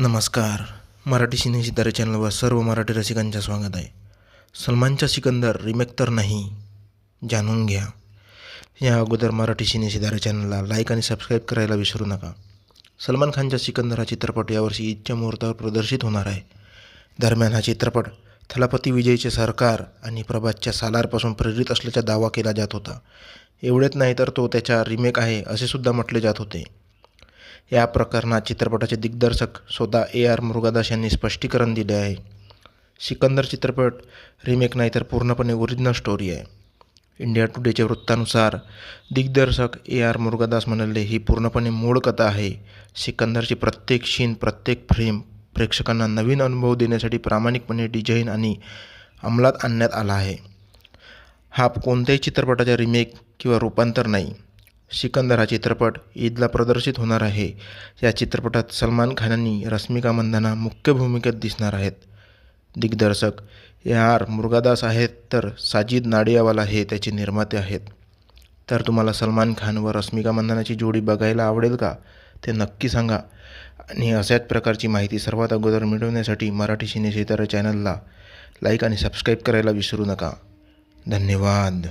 नमस्कार. मराठी सिने सितारे चॅनलवर सर्व मराठी रसिकांचं स्वागत आहे. सलमानचा सिकंदर रिमेक तर नाही जाणून घ्या. या अगोदर मराठी सिने सितारे चॅनलला लाईक आणि सबस्क्राईब करायला विसरू नका. सलमान खानचा सिकंदर हा चित्रपट यावर्षी ईदच्या मुहूर्तावर प्रदर्शित होणार आहे. दरम्यान हा चित्रपट थलापती विजयचे सरकार आणि प्रभातच्या सालारपासून प्रेरित असल्याचा दावा केला जात होता. एवढेच नाही तर तो त्याचा रिमेक आहे असे सुद्धा म्हटले जात होते. या प्रकरणात चित्रपटाचे दिग्दर्शक स्वतः ए आर मुरुगादास यांनी स्पष्टीकरण दिले आहे. सिकंदर चित्रपट रिमेक नाही तर पूर्णपणे ओरिजिनल स्टोरी आहे. इंडिया टुडेच्या वृत्तानुसार दिग्दर्शक ए आर मुरुगादास म्हणाले ही पूर्णपणे मूळ कथा आहे. सिकंदरची प्रत्येक शीन प्रत्येक फ्रेम प्रेक्षकांना नवीन अनुभव देण्यासाठी प्रामाणिकपणे डिझाईन आणि अंमलात आणण्यात आला आहे. हा कोणत्याही चित्रपटाचा रिमेक किंवा रूपांतर नाही. सिकंदर हा चित्रपट ईदला प्रदर्शित होणार आहे. या चित्रपटात सलमान खान आणि रश्मिका मंदाना मुख्य भूमिकेत दिसणार आहेत. दिग्दर्शक ए आर मुर्गादास आहेत तर साजिद नाडियावाला हे त्याचे निर्माते आहेत. तर तुम्हाला सलमान खान व रश्मिका मंदानाची जोडी बघायला आवडेल का? ते नक्की सांगा. आणि अशाच प्रकारची माहिती सर्वात अगोदर मिळवण्यासाठी मराठी सिने चॅनलला लाईक आणि सबस्क्राईब करायला विसरू नका. धन्यवाद.